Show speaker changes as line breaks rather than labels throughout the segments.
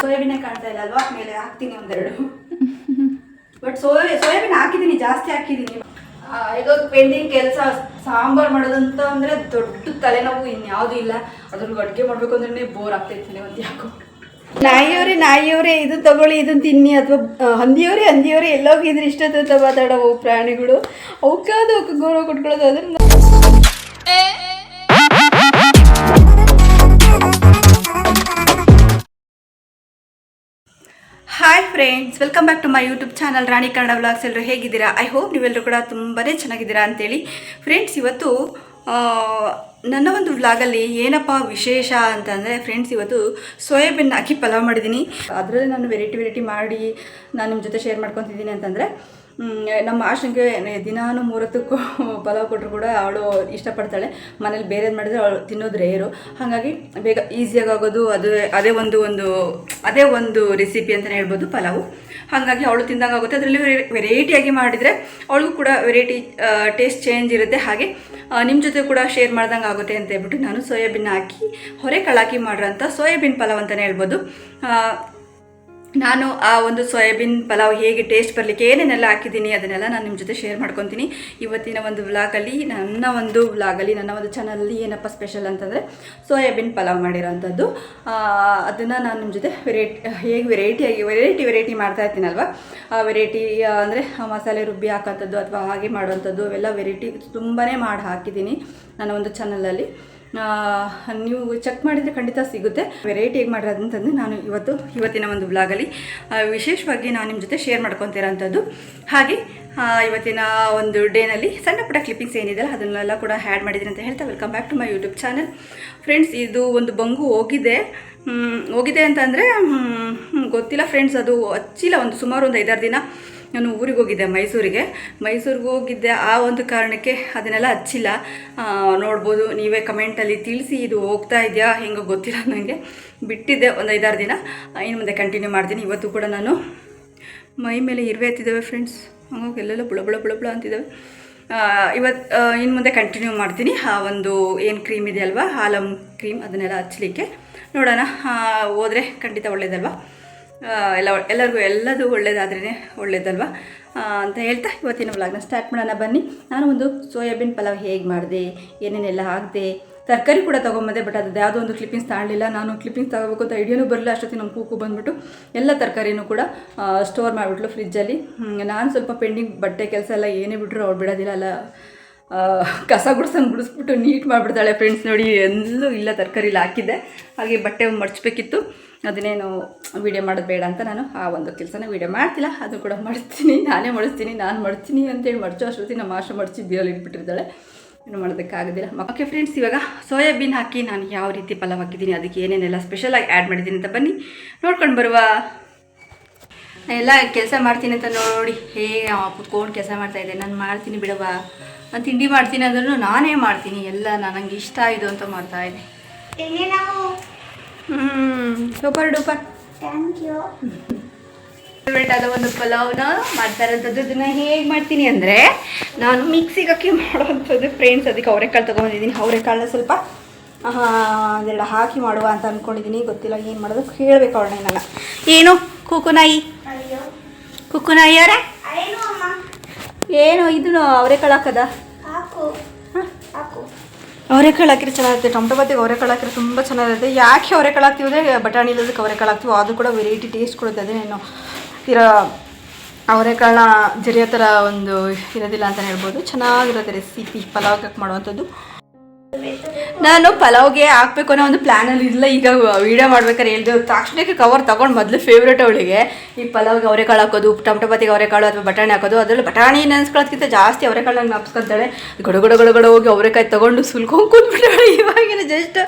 ಸೋಯಾಬೀನೇ ಕಾಣ್ತಾ ಇಲ್ಲ ಅಲ್ವಾ? ಮೇಲೆ ಹಾಕ್ತೀನಿ ಒಂದೆರಡು. ಬಟ್ ಸೋಯಾ, ಸೋಯಾಬೀನ್ ಹಾಕಿದ್ದೀನಿ, ಜಾಸ್ತಿ ಹಾಕಿದ್ದೀನಿ. ಇದು ಪೆಂಡಿಂಗ್ ಕೆಲಸ, ಸಾಂಬಾರ್ ಮಾಡೋದಂತ ಅಂದ್ರೆ ದೊಡ್ಡ ತಲೆನೋವು ಇನ್ಯಾವುದೂ ಇಲ್ಲ. ಅದ್ರಲ್ಲಿ ಅಡುಗೆ ಮಾಡ್ಬೇಕು ಅಂದ್ರೆ ಬೋರ್ ಆಗ್ತೈತೆ ಒಂದು ಯಾಕೋ. ನಾಯಿಯವರೇ ನಾಯಿಯವರೇ, ಇದು ತಗೊಳ್ಳಿ ಇದನ್ನ ತಿನ್ನಿ ಅಥವಾ ಹಂದಿಯವರೇ ಹಂದಿಯವರೇ ಎಲ್ಲೋಗಿದ್ರೆ ಇಷ್ಟೊತ್ತ ಮಾತಾಡೋವು ಪ್ರಾಣಿಗಳು. ಅವಕ್ಕಾದ ಅವಕ್ಕೆ ಗೌರವ ಕೊಟ್ಕೊಳ್ಳೋದು ಅದನ್ನ hi friends welcome back to my YouTube channel Rani Kannada vlogs ಎಲ್ಲರೂ ಹೇಗಿದ್ದೀರಾ? ಐ ಹೋಪ್ ನೀವೆಲ್ಲರೂ ಕೂಡ ತುಂಬಾ ಚೆನ್ನಾಗಿದ್ದೀರಾ ಅಂತೇಳಿ. ಫ್ರೆಂಡ್ಸ್ ಇವತ್ತು ನನ್ನ ಒಂದು ವ್ಲಾಗಲ್ಲಿ ಏನಪ್ಪ ವಿಶೇಷ ಅಂತಂದರೆ ಫ್ರೆಂಡ್ಸ್ ಇವತ್ತು ಸೋಯಾಬೀನ್ ಹಾಕಿ ಪಲಾವ್ ಮಾಡಿದ್ದೀನಿ. ಅದರಲ್ಲಿ ನಾನು ವೆರೈಟಿ ವೆರೈಟಿ ಮಾಡಿ ನಾನು ನಿಮ್ಮ ಜೊತೆ ಶೇರ್ ಮಾಡ್ಕೊತಿದ್ದೀನಿ ಅಂತಂದರೆ ನಮ್ಮ ಆಶಂಕೆ ದಿನಾನು ಮೂರತ್ತಕ್ಕೂ ಪಲಾವ್ ಕೊಟ್ಟರು ಕೂಡ ಅವಳು ಇಷ್ಟಪಡ್ತಾಳೆ. ಮನೇಲಿ ಬೇರೆದು ಮಾಡಿದ್ರೆ ಅವಳು ತಿನ್ನೋದು ರೇರು ಹಾಗಾಗಿ ಬೇಗ ಈಸಿಯಾಗಿ ಆಗೋದು ಅದು, ಅದೇ ಒಂದು ಒಂದು, ಅದೇ ಒಂದು ರೆಸಿಪಿ ಅಂತಲೇ ಹೇಳ್ಬೋದು ಪಲಾವು. ಹಾಗಾಗಿ ಅವಳು ತಿಂದಂಗೆ ಆಗುತ್ತೆ. ಅದರಲ್ಲಿ ವೆರೈಟಿಯಾಗಿ ಮಾಡಿದರೆ ಅವಳಿಗೂ ಕೂಡ ವೆರೈಟಿ ಟೇಸ್ಟ್ ಚೇಂಜ್ ಇರುತ್ತೆ. ಹಾಗೆ ನಿಮ್ಮ ಜೊತೆ ಕೂಡ ಶೇರ್ ಮಾಡ್ದಂಗೆ ಆಗುತ್ತೆ ಅಂತ ಹೇಳ್ಬಿಟ್ಟು ನಾನು ಸೋಯಾಬೀನ್ ಹಾಕಿ, ಹೊರೆ ಕಳಾಕಿ ಮಾಡಿರೋಂಥ ಸೋಯಾಬೀನ್ ಪಲಾವ್ ಅಂತಲೇ ಹೇಳ್ಬೋದು. ನಾನು ಆ ಒಂದು ಸೋಯಾಬೀನ್ ಪಲಾವ್ ಹೇಗೆ ಟೇಸ್ಟ್ ಬರಲಿಕ್ಕೆ ಏನೇನೆಲ್ಲ ಹಾಕಿದ್ದೀನಿ ಅದನ್ನೆಲ್ಲ ನಾನು ನಿಮ್ಮ ಜೊತೆ ಶೇರ್ ಮಾಡ್ಕೊತೀನಿ. ಇವತ್ತಿನ ಒಂದು ವ್ಲಾಗಲ್ಲಿ ನನ್ನ ಒಂದು ವ್ಲಾಗಲ್ಲಿ ನನ್ನ ಒಂದು ಚಾನಲಲ್ಲಿ ಏನಪ್ಪ ಸ್ಪೆಷಲ್ ಅಂತಂದರೆ ಸೋಯಾಬೀನ್ ಪಲಾವ್ ಮಾಡಿರೋವಂಥದ್ದು ಅದನ್ನು ನಾನು ನಿಮ್ಮ ಜೊತೆ ವೆರೈಟಿ ಹೇಗೆ ವೆರೈಟಿಯಾಗಿ ವೆರೈಟಿ ವೆರೈಟಿ ಮಾಡ್ತಾ ಇರ್ತೀನಲ್ವ? ಆ ವೆರೈಟಿ ಅಂದರೆ ಮಸಾಲೆ ರುಬ್ಬಿ ಹಾಕೋಂಥದ್ದು ಅಥವಾ ಹಾಗೆ ಮಾಡುವಂಥದ್ದು ಅವೆಲ್ಲ ವೆರೈಟಿ ತುಂಬಾ ಮಾಡಿ ಹಾಕಿದ್ದೀನಿ ನನ್ನ ಒಂದು ಚಾನಲಲ್ಲಿ ನೀವು ಚೆಕ್ ಮಾಡಿದರೆ ಖಂಡಿತ ಸಿಗುತ್ತೆ. ವೆರೈಟಿ ಹೇಗೆ ಮಾಡಿರೋದಂತಂದು ನಾನು ಇವತ್ತು, ಇವತ್ತಿನ ಒಂದು ಬ್ಲಾಗಲ್ಲಿ ವಿಶೇಷವಾಗಿ ನಾನು ನಿಮ್ಮ ಜೊತೆ ಶೇರ್ ಮಾಡ್ಕೊತಿರೋಂಥದ್ದು. ಹಾಗೆ ಇವತ್ತಿನ ಒಂದು ಡೇನಲ್ಲಿ ಸಣ್ಣ ಪುಟ್ಟ ಕ್ಲಿಪ್ಪಿಂಗ್ಸ್ ಏನಿದೆಯಲ್ಲ, ಅದನ್ನೆಲ್ಲ ಕೂಡ ಹ್ಯಾಡ್ ಮಾಡಿದ್ದೀನಿ ಅಂತ ಹೇಳ್ತಾ welcome back to my YouTube channel friends ಇದು ಒಂದು ಬಂಗು ಹೋಗಿದೆ. ಹೋಗಿದೆ ಅಂತಂದರೆ ಗೊತ್ತಿಲ್ಲ ಫ್ರೆಂಡ್ಸ್ ಅದು ಹಚ್ಚಿಲ್ಲ ಒಂದು ಸುಮಾರು ಒಂದು ಐದಾರು ದಿನ ನಾನು ಊರಿಗೆ ಹೋಗಿದ್ದೆ ಮೈಸೂರಿಗೆ. ಮೈಸೂರಿಗೆ ಹೋಗಿದ್ದೆ ಆ ಒಂದು ಕಾರಣಕ್ಕೆ ಅದನ್ನೆಲ್ಲ ಹಚ್ಚಿಲ್ಲ. ನೋಡ್ಬೋದು ನೀವೇ ಕಮೆಂಟಲ್ಲಿ ತಿಳಿಸಿ ಇದು ಹೋಗ್ತಾ ಇದೆಯಾ ಹೆಂಗೆ ಗೊತ್ತಿಲ್ಲ ನನಗೆ ಬಿಟ್ಟಿದ್ದೆ ಒಂದು ಐದಾರು ದಿನ. ಇನ್ನು ಮುಂದೆ ಕಂಟಿನ್ಯೂ ಮಾಡ್ತೀನಿ. ಇವತ್ತು ಕೂಡ ನಾನು ಮೈ ಮೇಲೆ ಇರುವೆ ಹತ್ತಿದ್ದಾವೆ ಫ್ರೆಂಡ್ಸ್ ಹಂಗಾಗಿ ಎಲ್ಲೆಲ್ಲ ಬುಳ ಬುಳ ಬುಳ ಅಂತಿದ್ದಾವೆ. ಇವತ್ತು ಇನ್ನು ಮುಂದೆ ಕಂಟಿನ್ಯೂ ಮಾಡ್ತೀನಿ. ಆ ಒಂದು ಏನು ಕ್ರೀಮ್ ಇದೆಯಲ್ವಾ ಹಾಲಮ್ ಕ್ರೀಮ್ ಅದನ್ನೆಲ್ಲ ಹಚ್ಚಲಿಕ್ಕೆ ನೋಡೋಣ ಹೋದರೆ ಖಂಡಿತ ಒಳ್ಳೇದಲ್ವಾ? ಆ, ಎಲ್ಲ, ಎಲ್ಲರಿಗೂ ಎಲ್ಲದೂ ಒಳ್ಳೇದಾದ್ರೇ ಒಳ್ಳೇದಲ್ವಾ? ಅಂತ ಹೇಳ್ತಾ ಇವತ್ತಿನ ವ್ಲಾಗ್ನ ಸ್ಟಾರ್ಟ್ ಮಾಡೋಣ ಬನ್ನಿ. ನಾನು ಒಂದು ಸೋಯಾಬೀನ್ ಪಲಾವ್ ಹೇಗೆ ಮಾಡಿದೆ, ಏನೇನೆಲ್ಲ ಹಾಕಿದೆ, ತರಕಾರಿ ಕೂಡ ತೊಗೊಂಬಂದೆ ಬಟ್ ಅದು ಯಾವುದೋ ಒಂದು ಕ್ಲಿಪ್ಪಿಂಗ್ಸ್ ತಗೊಳ್ಳಿಲ್ಲ ನಾನು ಕ್ಲಿಪ್ಪಿಂಗ್ಸ್ ತಗೋಬೇಕು ಅಂತ ಐಡಿಯಾನೂ ಬರಲಿಲ್ಲ, ಅಷ್ಟೊತ್ತಿಗೆ ನಮ್ಮ ಕೂಕು ಬಂದುಬಿಟ್ಟು ಎಲ್ಲ ತರಕಾರಿನೂ ಕೂಡ ಸ್ಟೋರ್ ಮಾಡಿಬಿಟ್ಲು ಫ್ರಿಜ್ಜಲ್ಲಿ ನಾನು ಸ್ವಲ್ಪ ಪೆಂಡಿಂಗ್ ಬಟ್ಟೆ ಕೆಲಸ ಎಲ್ಲ ಏನೇ ಬಿಟ್ಟರು ಅವ್ರು ಬಿಡೋದಿಲ್ಲ, ಅಲ್ಲ ಕಸ ಗುಡ್ಸಂಗೆ ಗುಡಿಸ್ಬಿಟ್ಟು ನೀಟ್ ಮಾಡಿಬಿಡ್ತಾಳೆ ಫ್ರೆಂಡ್ಸ್ ನೋಡಿ, ಎಲ್ಲೂ ಇಲ್ಲ ತರಕಾರಿಲಿ ಹಾಕಿದ್ದೆ. ಹಾಗೆ ಬಟ್ಟೆ ಮಡಚಬೇಕಿತ್ತು. ಅದನ್ನೇನು ವೀಡಿಯೋ ಮಾಡೋದು ಬೇಡ ಅಂತ ನಾನು ಆ ಒಂದು ಕೆಲಸನ ವೀಡಿಯೋ ಮಾಡ್ತಿಲ್ಲ. ಅದು ಕೂಡ ಮಾಡ್ತೀನಿ ನಾನೇ ಮಾಡಿಸ್ತೀನಿ, ನಾನು ಮಾಡ್ತೀನಿ ಅಂತೇಳಿ ಮಡ್ಚೋ ಅಷ್ಟೊತ್ತಿ ನಮ್ಮ ಆಶೆ ಮಡಚಿ ಬೀರಲ್ಲಿ ಇಟ್ಬಿಟ್ಟಿರ್ತಾಳೆ ಏನು ಮಾಡೋದಕ್ಕಾಗೋದಿಲ್ಲ. ಓಕೆ ಫ್ರೆಂಡ್ಸ್ ಇವಾಗ ಸೋಯಾಬೀನ್ ಹಾಕಿ ನಾನು ಯಾವ ರೀತಿ ಪಲಾವ್ ಹಾಕಿದ್ದೀನಿ ಅದಕ್ಕೆ ಏನೇನೆಲ್ಲ ಸ್ಪೆಷಲಾಗಿ ಆ್ಯಡ್ ಮಾಡಿದ್ದೀನಿ ಅಂತ ಬನ್ನಿ. ನೋಡ್ಕೊಂಡು ಬರುವ ಎಲ್ಲ ಕೆಲಸ ಮಾಡ್ತೀನಿ ಅಂತ ನೋಡಿ. ಹೇಗೆ ಕೂತ್ಕೊಂಡು ಕೆಲಸ ಮಾಡ್ತಾ ಇದ್ದೆ. ನಾನು ಮಾಡ್ತೀನಿ ಬಿಡವ ನಾನು ತಿಂಡಿ ಮಾಡ್ತೀನಿ ಅಂದ್ರೂ ನಾನೇ ಮಾಡ್ತೀನಿ. ಎಲ್ಲ ನನಗೆ ಇಷ್ಟ ಇದು ಅಂತ ಮಾಡ್ತಾ ಇದ್ದೆ. Super duper.
Thank you
favourite ಆದ ಒಂದು ಪಲಾವ್ನ ಮಾಡ್ತಾ ಇರೋಂಥದ್ದು ಇದನ್ನು ಹೇಗೆ ಮಾಡ್ತೀನಿ ಅಂದರೆ ನಾನು ಮಿಕ್ಸಿಗೆ ಹಾಕಿ ಮಾಡುವಂಥದ್ದು ಫ್ರೆಂಡ್ಸ್ ಅದಕ್ಕೆ ಅವರೆಕಾಳು ತೊಗೊಂಡಿದ್ದೀನಿ. ಅವರೆಕಾಳನ್ನ ಸ್ವಲ್ಪ ಅದೆಲ್ಲ ಹಾಕಿ ಮಾಡುವ ಅಂತ ಅಂದ್ಕೊಂಡಿದ್ದೀನಿ ಗೊತ್ತಿಲ್ಲ ಏನು ಮಾಡೋದು. ಕೇಳಬೇಕು ಅವ್ರನ್ನ ನಾನು ಏನು? ಕುಕುನಾಯಿ. ಕುಕುನಾಯಿ ಅವರೇ?
ಏನು
ಇದನ್ನು ಅವರೆಕಾಳು ಹಾಕದ?
ಹಾಕು ಹಾಕು
ಅವರೆಕಾಳು ಹಾಕಿದ್ರೆ ಚೆನ್ನಾಗಿರುತ್ತೆ. ಟೊಮೆಟೊ ಬಾತಿಗೆ ಅವರೆಕಾಳು ಹಾಕಿದ್ರೆ ತುಂಬ ಚೆನ್ನಾಗಿರುತ್ತೆ. ಯಾಕೆ ಅವರೆಕಾಳು ಹಾಕ್ತೀವಿ ಅಂದರೆ ಬಟಾಣಿ ಇಲ್ಲದಕ್ಕೆ ಅವರೆಕಾಳು ಹಾಕ್ತೀವಿ ಅದು ಕೂಡ ವೆರೈಟಿ ಟೇಸ್ಟ್ ಕೊಡುತ್ತೆ. ಅದೇನೇನು ಇರೋ ಅವರೆಕಾಳನ್ನ ಜರಿಯೋ ಥರ ಒಂದು ಇರೋದಿಲ್ಲ ಅಂತಲೇ ಹೇಳ್ಬೋದು. ಚೆನ್ನಾಗಿರುತ್ತೆ ರೆಸಿಪಿ ಪಲಾವ್ ಹಾಕಿ ಮಾಡುವಂಥದ್ದು. ನಾನು ಪಲಾವ್ಗೆ ಹಾಕ್ಬೇಕು ಅನ್ನೋ ಒಂದು ಪ್ಲ್ಯಾನಲ್ಲಿ ಇಲ್ಲ ಈಗ ವೀಡಿಯೋ ಮಾಡ್ಬೇಕಾದ್ರೆ ಹೇಳಿದೆ ತಕ್ಷಣಕ್ಕೆ ಕವರ್ ತೊಗೊಂಡು ಮೊದಲು ಫೇವ್ರೇಟ್ ಅವಳಿಗೆ. ಈ ಪಲಾವ್ಗೆ ಅವರೆಕಾಳು ಹಾಕೋದು ಟೊಮಟೊ ಬಾತಿಗೆ ಅವರೆಕಾಳು ಅಥವಾ ಬಟಾಣಿ ಹಾಕೋದು ಅದರಲ್ಲಿ ಬಟಾಣಿ ನೆನೆಸ್ಕೊಳ್ಳೋದಕ್ಕಿಂತ ಜಾಸ್ತಿ ಅವರೆಕಾಳನ್ನ ಗಡಗಡ ಗಡಗಡ ಗಡ ಗಡ ಹೋಗಿ ಅವರೆಕಾಯಿ ತೊಗೊಂಡು ಸುಲ್ಕೊಂಡು ಕೂತ್ಬಿಟ್ಟಾಳೆ. ಇವಾಗಿನ ಜಸ್ಟ್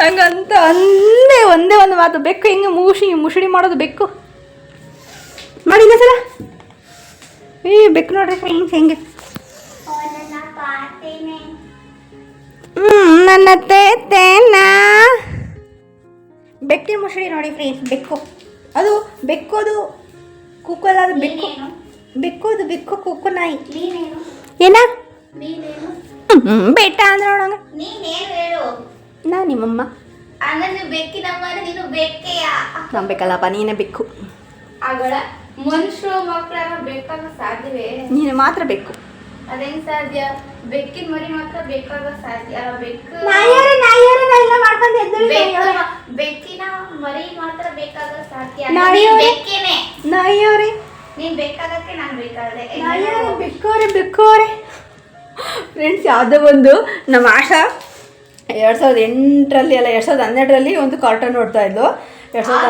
ಹಂಗಂತ ಒಂದೇ ಒಂದೇ ಒಂದು ಮಾತು. ಬೆಕ್ಕು ಹಿಂಗೆ ಮೂಷಿ ಮುಸುಡಿ ಮಾಡೋದು ಬೆಕ್ಕು. ಮಾಡಿ ಸಲ ಏ ಬೆಕ್ಕು ನೋಡ್ರಿ ಹೆಂಗೆ ಹ್ಮ್, ನನ್ನ ತೇತೇನ? ಬೆಕ್ಕಿನ ಮುಸುಡಿ ನೋಡಿ ಫ್ರೆಂಡ್ಸ್ ಬೆಕ್ಕು. ಅದು ಬೆಕ್ಕೋದು ಕುಕ್ಕಲ್ಲ ಅದು ಬೆಕ್ಕು. ಬೆಕ್ಕೋದು ಬೆಕ್ಕು ಕುಕ್ಕು ನಾಯಿ. ಏನ? ಬೆಟ್ಟ ಅಂದ್ರೆ ನೋಡೋಣ.
ನೀನೇನು ಹೇಳು?
ನಾ ನಿಮ್ಮಮ್ಮ. ನಂಬೇಕಲ್ಲಪ್ಪ ನೀನೇ ಬೆಕ್ಕು.
ಆಗಳ ಮನುಷ್ಯರು ಮಕ್ಕಳ ಬೇಕಾಗ ಸಾಧ್ಯವೇ?
ನೀನು ಮಾತ್ರ ಬೇಕು
ಅದೇನ್ ಸಾಧ್ಯ? ಬೆಕ್ಕಿನ ಮರಿ ಮಾತ್ರ ಬೇಕಾಗ ಸಾಧ್ಯ. ಬೆಕ್ಕು ಬೆಕ್ಕು- ಬೆಕ್ಕಿನ ಮರಿ ಮಾತ್ರ ಬೇಕಾಗ ಸಾಧ್ಯ? ಬೆಕ್ಕೇನೆ.
ನಾಯಿಯವರೇ.
ನೀನ್ ಬೇಕಾಗಕ್ಕೆ ನಾನ್
ನಾಯಿಯವರೇ ಬೆಕ್ಕವ್ರೆ ಬೆಕ್ಕೋರೆ ಫ್ರೆಂಡ್ಸ್ ಯಾವುದೋ ಒಂದು ನಮ್ಮ ಆಶಾ ಎರಡು ಸಾವಿರದ ಎಂಟರಲ್ಲಿ ಅಲ್ಲ ಎರಡು ಸಾವಿರದ ಹನ್ನೆರಡರಲ್ಲಿ ಒಂದು ಕಾರ್ಟನ್ ನೋಡ್ತಾ ಇದ್ಲು. ಎರಡು ಸಾವಿರದ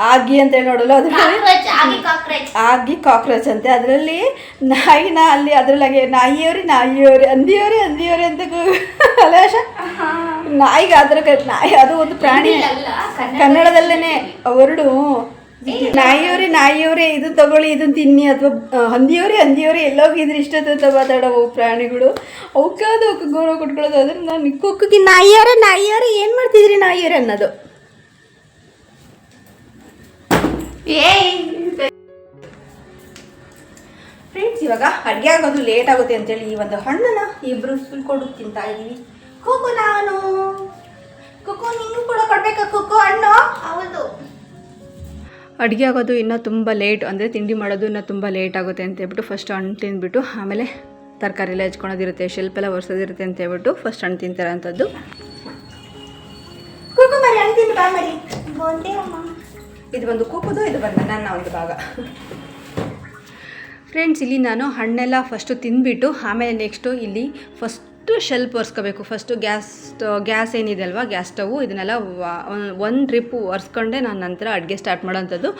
ಆಗಿ.
ಅಂತ ಹೇಳಿ ನೋಡಲ್ಲ ಅದರಲ್ಲಿ?
ಆಗಿ ಕಾಕ್ರೋಚ್.
ಅಂತೆ. ಅದರಲ್ಲಿ ನಾಯಿನ ಅಲ್ಲಿ ಅದರೊಳಗೆ ನಾಯಿಯವ್ರಿ ನಾಯಿಯವ್ರಿ ಅಂದಿಯವ್ರಿ ಅಂದಿಯವ್ರಿ ಅಂತ ಕೂ- ಅಲ್ಲ ಆಶಾ? ನಾಯಿಗೆ ಅದ್ರ ನಾಯಿ ಅದು ಒಂದು ಪ್ರಾಣಿ. ಕನ್ನಡದಲ್ಲೇನೆ ಅವರಡು. ನಾಯಿಯವ್ರಿ ನಾಯಿಯವರೇ ಇದು ತಗೊಳ್ಳಿ ಇದನ್ನ ತಿನ್ನಿ ಅಥವಾ ಹಂದಿಯವ್ರಿ ಹಂದಿಯವರೇ ಎಲ್ಲೋಗಿದ್ರೆ ಇಷ್ಟೊತ್ತ ಮಾತಾಡೋವು ಪ್ರಾಣಿಗಳು. ಅವಕ್ಕಾದ ಅವಕ್ಕೆ ಗೌರವ ಕೊಟ್ಕೊಳ್ಳೋದು ಅದ್ರ ನಾನು ಕುಕ್ಕಿಗೆ ನಾಯಿಯವ್ರೆ ನಾಯಿಯವರೇ ಏನು ಮಾಡ್ತಿದ್ರಿ ನಾಯಿಯವ್ರೆ ಅನ್ನೋದು. ಫ್ರೆಂಡ್ಸ್ ಇವಾಗ ಅಡುಗೆ ಆಗೋದು ಲೇಟ್ ಆಗುತ್ತೆ ಅಂತೇಳಿ ಈ ಒಂದು ಹಣ್ಣನ್ನ ಇಬ್ರು ಸುಲ್ಕೊಂಡು ತಿಂತಾ ಇದೀವಿ ಕೋಕೋ ನಾನು. ಕೋಕೋ ನಿಂಗೂ ಕೂಡ ಕೊಡ್ಬೇಕಾ ಕೋಕೋ ಹಣ್ಣು?
ಹೌದು.
ಅಡುಗೆ ಆಗೋದು ಇನ್ನೂ ತುಂಬ ಲೇಟ್ ಅಂದರೆ ತಿಂಡಿ ಮಾಡೋದು ಇನ್ನೂ ತುಂಬ ಲೇಟ್ ಆಗುತ್ತೆ ಅಂತ ಹೇಳ್ಬಿಟ್ಟು ಫಸ್ಟ್ ಹಣ್ಣು ತಿಂದ್ಬಿಟ್ಟು ಆಮೇಲೆ ತರಕಾರಿ ಎಲ್ಲ ಹೆಚ್ಕೊಳೋದಿರುತ್ತೆ ಶೆಲ್ಪ್ ಎಲ್ಲ ಒರೆಸೋದಿರುತ್ತೆ ಅಂತ ಹೇಳ್ಬಿಟ್ಟು ಫಸ್ಟ್ ಹಣ್ಣು ತಿಂತಾರೆ ಅಂಥದ್ದು ಕುಕ್ಕು ಮರಿ ಹಣ್ಣು ತಿಂದು ಬಾ ಮರಿ.
ಬಂದೇ ಅಮ್ಮ.
ಇದು ಒಂದು ಕೂಪುದು, ಇದು ಬಂದು ನನ್ನ ಒಂದು ಭಾಗ. ಫ್ರೆಂಡ್ಸ್ ಇಲ್ಲಿ ನಾನು ಹಣ್ಣೆಲ್ಲ ಫಸ್ಟು ತಿಂದ್ಬಿಟ್ಟು, ಆಮೇಲೆ ನೆಕ್ಸ್ಟು ಇಲ್ಲಿ ಫಸ್ಟು ಶೆಲ್ಪ್ ಒರೆಸ್ಕೋಬೇಕು. ಫಸ್ಟು ಗ್ಯಾಸ್ ಗ್ಯಾಸ್ ಏನಿದೆ ಅಲ್ವಾ? ಗ್ಯಾಸ್ ಸ್ಟವು ಇದನ್ನೆಲ್ಲ ಒಂದು ಟ್ರಿಪ್ ಒರೆಸ್ಕೊಂಡೆ ನಾನು ನಂತರ ಅಡುಗೆ ಸ್ಟಾರ್ಟ್ ಮಾಡೋಂಥದ್ದು.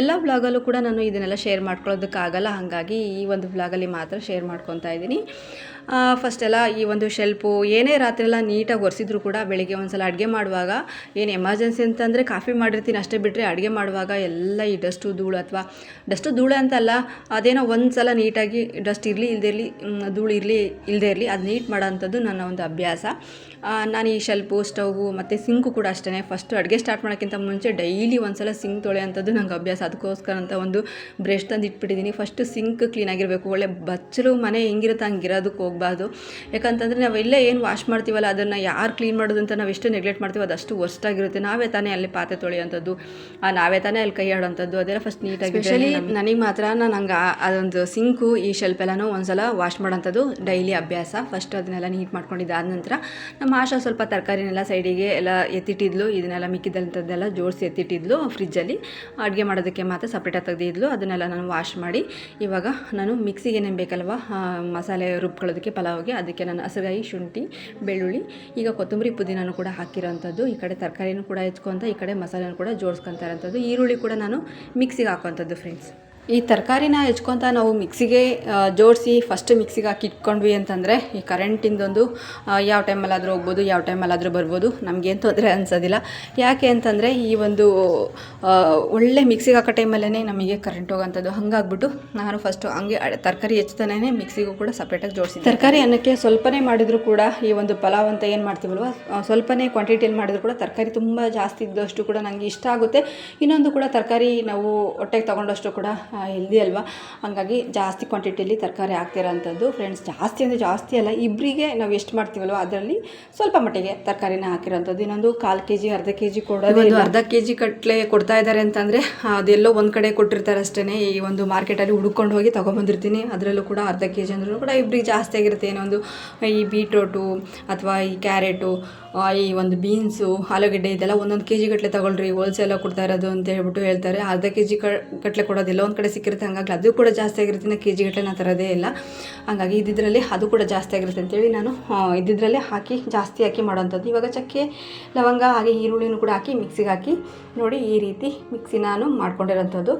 ಎಲ್ಲ ವ್ಲಾಗಲ್ಲೂ ಕೂಡ ನಾನು ಇದನ್ನೆಲ್ಲ ಶೇರ್ ಮಾಡ್ಕೊಳ್ಳೋದಕ್ಕಾಗಲ್ಲ. ಹಾಗಾಗಿ ಈ ಒಂದು ವ್ಲಾಗಲ್ಲಿ ಮಾತ್ರ ಶೇರ್ ಮಾಡ್ಕೊತಾ ಇದ್ದೀನಿ. ಫಸ್ಟ್ ಎಲ್ಲ ಈ ಒಂದು ಶೆಲ್ಪು ಏನೇ ರಾತ್ರಿ ಎಲ್ಲ ನೀಟಾಗಿ ಒರೆಸಿದ್ರು ಕೂಡ ಬೆಳಿಗ್ಗೆ ಒಂದ್ಸಲ ಅಡುಗೆ ಮಾಡುವಾಗ ಏನು ಎಮರ್ಜೆನ್ಸಿ ಅಂತಂದರೆ ಕಾಫಿ ಮಾಡಿರ್ತೀನಿ ಅಷ್ಟೇ ಬಿಟ್ಟರೆ ಅಡುಗೆ ಮಾಡುವಾಗ ಎಲ್ಲ ಈ ಡಸ್ಟು ಧೂಳು ಅಥವಾ ಡಸ್ಟು ಧೂಳು ಅಂತಲ್ಲ ಅದೇನೋ ಒಂದು ಸಲ ನೀಟಾಗಿ ಡಸ್ಟ್ ಇರಲಿ ಇಲ್ಲದೇ ಇರಲಿ ಧೂಳು ಇರಲಿ ಇಲ್ಲದೇ ಇರಲಿ ಅದು ನೀಟ್ ಮಾಡೋವಂಥದ್ದು ನನ್ನ ಒಂದು ಅಭ್ಯಾಸ. ನಾನು ಈ ಶೆಲ್ಪು ಸ್ಟೌವು ಮತ್ತು ಸಿಂಕು ಕೂಡ ಅಷ್ಟೇ ಫಸ್ಟು ಅಡುಗೆ ಸ್ಟಾರ್ಟ್ ಮಾಡೋಕ್ಕಿಂತ ಮುಂಚೆ ಡೈಲಿ ಒಂದ್ಸಲ ಸಿಂಕ್ ತೊಳೆಯೋಂಥದ್ದು ನಂಗೆ ಅಭ್ಯಾಸ. ಅದಕ್ಕೋಸ್ಕರ ಅಂತ ಒಂದು ಬ್ರಷ್ ತಂದು ಇಟ್ಬಿಟ್ಟಿದ್ದೀನಿ ಫಸ್ಟು ಸಿಂಕ್ ಕ್ಲೀನಾಗಿರಬೇಕು ಒಳ್ಳೆ ಬಚ್ಚಲು ಮನೆ ಹೆಂಗಿರುತ್ತೆ ಹಂಗಿರೋದಕ್ಕೆ ಹೋಗಬಾರ್ದು. ಯಾಕಂತಂದರೆ ಇಲ್ಲೇ ಏನು ವಾಶ್ ಮಾಡ್ತೀವಲ್ಲ ಅದನ್ನು ಯಾರು ಕ್ಲೀನ್ ಮಾಡೋದು ಅಂತ ನಾವು ಎಷ್ಟು ನೆಗ್ಲೆಕ್ಟ್ ಮಾಡ್ತೀವೋ ಅದಷ್ಟು ವರ್ಸ್ಟಾಗಿರುತ್ತೆ ನಾವೇ ತಾನೇ ಅಲ್ಲಿ ಪಾತ್ರೆ ತೊಳೆಯೋಂಥದ್ದು ಆ, ನಾವೇ ತಾನೇ ಅಲ್ಲಿ ಕೈ ಆಡೋಂಥದ್ದು ಅದೆಲ್ಲ ಫಸ್ಟ್ ನೀಟಾಗಿ ಸ್ಪೆಷಲಿ ನನಗೆ ಮಾತ್ರ ನಾನು ಹಂಗೆ ಅದೊಂದು ಸಿಂಕು ಈ ಶೆಲ್ಪ್ ಎಲ್ಲನೂ ಒಂದ್ಸಲ ವಾಶ್ ಮಾಡೋಂಥದ್ದು ಡೈಲಿ ಅಭ್ಯಾಸ. ಫಸ್ಟ್ ಅದನ್ನೆಲ್ಲ ನೀಟ್ ಮಾಡ್ಕೊಂಡಿದ್ದೆ ಆದ ನಂತರ ನಮ್ಮ ಆಶಾ ಸ್ವಲ್ಪ ತರಕಾರಿನೆಲ್ಲ ಸೈಡಿಗೆ ಎಲ್ಲ ಎತ್ತಿಟ್ಟಿದ್ಲು ಇದನ್ನೆಲ್ಲ ಮಿಕ್ಕಿದಂಥದ್ದೆಲ್ಲ ಜೋಡಿಸಿ ಎತ್ತಿಟ್ಟಿದ್ಲು ಫ್ರಿಜ್ಜಲ್ಲಿ ಅಡುಗೆ ಮಾಡೋದಕ್ಕೆ ಮಾತ್ರ ಸಪ್ರೇಟಾಗಿ ತೆಗೆದಿದ್ಲು ಅದನ್ನೆಲ್ಲ ನಾನು ವಾಶ್ ಮಾಡಿ ಇವಾಗ ನಾನು ಮಿಕ್ಸಿಗೆ ಏನೇನು ಬೇಕಲ್ವ ಮಸಾಲೆ ರುಬ್ಕೊಳ್ಳೋದಕ್ಕೆ ಪಲಾವ್ಗೆ ಅದಕ್ಕೆ ನಾನು ಹಸಿರುಗಾಯಿ ಶುಂಠಿ, ಬೆಳ್ಳುಳ್ಳಿ, ಈಗ ಕೊತ್ತಂಬರಿ ಪುದೀನೂ ಕೂಡ ಹಾಕಿರೋಂಥದ್ದು. ಈ ಕಡೆ ತರಕಾರಿನೂ ಕೂಡ ಹೆಚ್ಕೊತ ಈ ಕಡೆ ಮಸಾಲೆನೂ ಕೂಡ ಜೋಡಿಸ್ಕೊತಾ ಇರೋಂಥದ್ದು. ಈರುಳ್ಳಿ ಕೂಡ ನಾನು ಮಿಕ್ಸಿಗೆ ಹಾಕೋಂಥದ್ದು ಫ್ರೆಂಡ್ಸ್ ಈ ತರಕಾರಿನ ಹೆಚ್ಕೊತ ನಾವು ಮಿಕ್ಸಿಗೆ ಜೋಡಿಸಿ ಫಸ್ಟ್ ಮಿಕ್ಸಿಗೆ ಹಾಕಿ ಇಟ್ಕೊಂಡ್ವಿ ಅಂತಂದರೆ, ಈ ಕರೆಂಟಿಂದೊಂದು ಯಾವ ಟೈಮಲ್ಲಾದರೂ ಹೋಗ್ಬೋದು, ಯಾವ ಟೈಮಲ್ಲಾದರೂ ಬರ್ಬೋದು, ನಮಗೇನು ತೊಂದರೆ ಅನಿಸೋದಿಲ್ಲ. ಯಾಕೆ ಅಂತಂದರೆ, ಈ ಒಂದು ಒಳ್ಳೆ ಮಿಕ್ಸಿಗೆ ಹಾಕೋ ಟೈಮಲ್ಲೇ ನಮಗೆ ಕರೆಂಟ್ ಹೋಗೋಂಥದ್ದು ಹಾಗಾಗ್ಬಿಟ್ಟು ನಾನು ಫಸ್ಟು ಹಂಗೆ ತರಕಾರಿ ಹೆಚ್ಚುತ್ತಾನೇ ಮಿಕ್ಸಿಗೂ ಕೂಡ ಸಪ್ರೇಟಾಗಿ ಜೋಡಿಸಿ ತರಕಾರಿ ಅನ್ನಕ್ಕೆ ಸ್ವಲ್ಪನೇ ಮಾಡಿದರೂ ಕೂಡ ಈ ಒಂದು ಪಲಾವ್ ಅಂತ ಏನು ಮಾಡ್ತೀವಲ್ವ ಸ್ವಲ್ಪನೇ ಕ್ವಾಂಟಿಟಿಯಲ್ಲಿ ಮಾಡಿದ್ರು ಕೂಡ ತರಕಾರಿ ತುಂಬ ಜಾಸ್ತಿ ಇದ್ದಷ್ಟು ಕೂಡ ನನಗೆ ಇಷ್ಟ ಆಗುತ್ತೆ. ಇನ್ನೊಂದು ಕೂಡ ತರಕಾರಿ ನಾವು ಹೊಟ್ಟೆಗೆ ತೊಗೊಂಡಷ್ಟು ಕೂಡ ಹೆಲ್ದಿ ಅಲ್ವಾ? ಹಾಗಾಗಿ ಜಾಸ್ತಿ ಕ್ವಾಂಟಿಟಿಯಲ್ಲಿ ತರಕಾರಿ ಹಾಕ್ತಿರೋಂಥದ್ದು ಫ್ರೆಂಡ್ಸ್ ಜಾಸ್ತಿ ಅಂದರೆ ಜಾಸ್ತಿ ಅಲ್ಲ ಇಬ್ಬರಿಗೆ ನಾವು ಎಷ್ಟು ಮಾಡ್ತೀವಲ್ವ ಅದರಲ್ಲಿ ಸ್ವಲ್ಪ ಮಟ್ಟಿಗೆ ತರಕಾರಿನ ಹಾಕಿರೋಂಥದ್ದು. ಇನ್ನೊಂದು ಕಾಲು ಕೆ ಜಿ ಅರ್ಧ ಕೆ ಜಿ ಕೊಡೋದು ಒಂದು ಅರ್ಧ ಕೆ ಜಿ ಕಟ್ಲೆ ಕೊಡ್ತಾ ಇದ್ದಾರೆ ಅಂತಂದರೆ ಅದೆಲ್ಲೋ ಒಂದು ಕಡೆ ಕೊಟ್ಟಿರ್ತಾರೆ ಅಷ್ಟೇ ಈ ಒಂದು ಮಾರ್ಕೆಟಲ್ಲಿ ಹುಡ್ಕೊಂಡು ಹೋಗಿ ತೊಗೊಂಬಂದಿರ್ತೀನಿ. ಅದರಲ್ಲೂ ಕೂಡ ಅರ್ಧ ಕೆ ಜಿ ಅಂದ್ರೂ ಕೂಡ ಇಬ್ಬರಿಗೆ ಜಾಸ್ತಿ ಆಗಿರುತ್ತೆ. ಏನೋ ಒಂದು ಈ ಬೀಟ್ರೋಟು ಅಥವಾ ಈ ಕ್ಯಾರೆಟು ಈ ಒಂದು ಬೀನ್ಸು ಆಲೂಗಡ್ಡೆ ಇದೆಲ್ಲ ಒಂದೊಂದು ಕೆ ಜಿ ಗಟ್ಟಲೆ ತಗೊಳ್ರಿ ಹೋಲ್ಸೇಲ್ ಕೊಡ್ತಾ ಇರೋದು ಅಂತ ಹೇಳ್ಬಿಟ್ಟು ಹೇಳ್ತಾರೆ. ಅರ್ಧ ಕೆ ಜಿ ಗಟ್ಟಲೆ ಕೊಡೋದಿಲ್ಲ. ಒಂದು ಕಡೆ ಸಿಕ್ಕಿರುತ್ತೆ ಹಂಗಾಗಿ ಅದು ಕೂಡ ಜಾಸ್ತಿ ಆಗಿರುತ್ತೆ. ಕೆ ಜಿ ಗಟ್ಟಲೆ ನಾನು ತರೋದೇ ಇಲ್ಲ. ಹಂಗಾಗಿ ಇದ್ದಿದ್ರಲ್ಲಿ ಅದು ಕೂಡ ಜಾಸ್ತಿ ಆಗಿರುತ್ತೆ ಅಂತೇಳಿ ನಾನು ಇದ್ದಿದ್ರಲ್ಲೇ ಹಾಕಿ, ಜಾಸ್ತಿ ಹಾಕಿ ಮಾಡೋವಂಥದ್ದು ಇವಾಗ ಚಕ್ಕೆ, ಲವಂಗ, ಹಾಗೆ ಈರುಳ್ಳಿನೂ ಕೂಡ ಹಾಕಿ ಮಿಕ್ಸಿಗೆ ಹಾಕಿ ನೋಡಿ ಈ ರೀತಿ ಮಿಕ್ಸಿ ನಾನು ಮಾಡ್ಕೊಂಡಿರೋಂಥದ್ದು.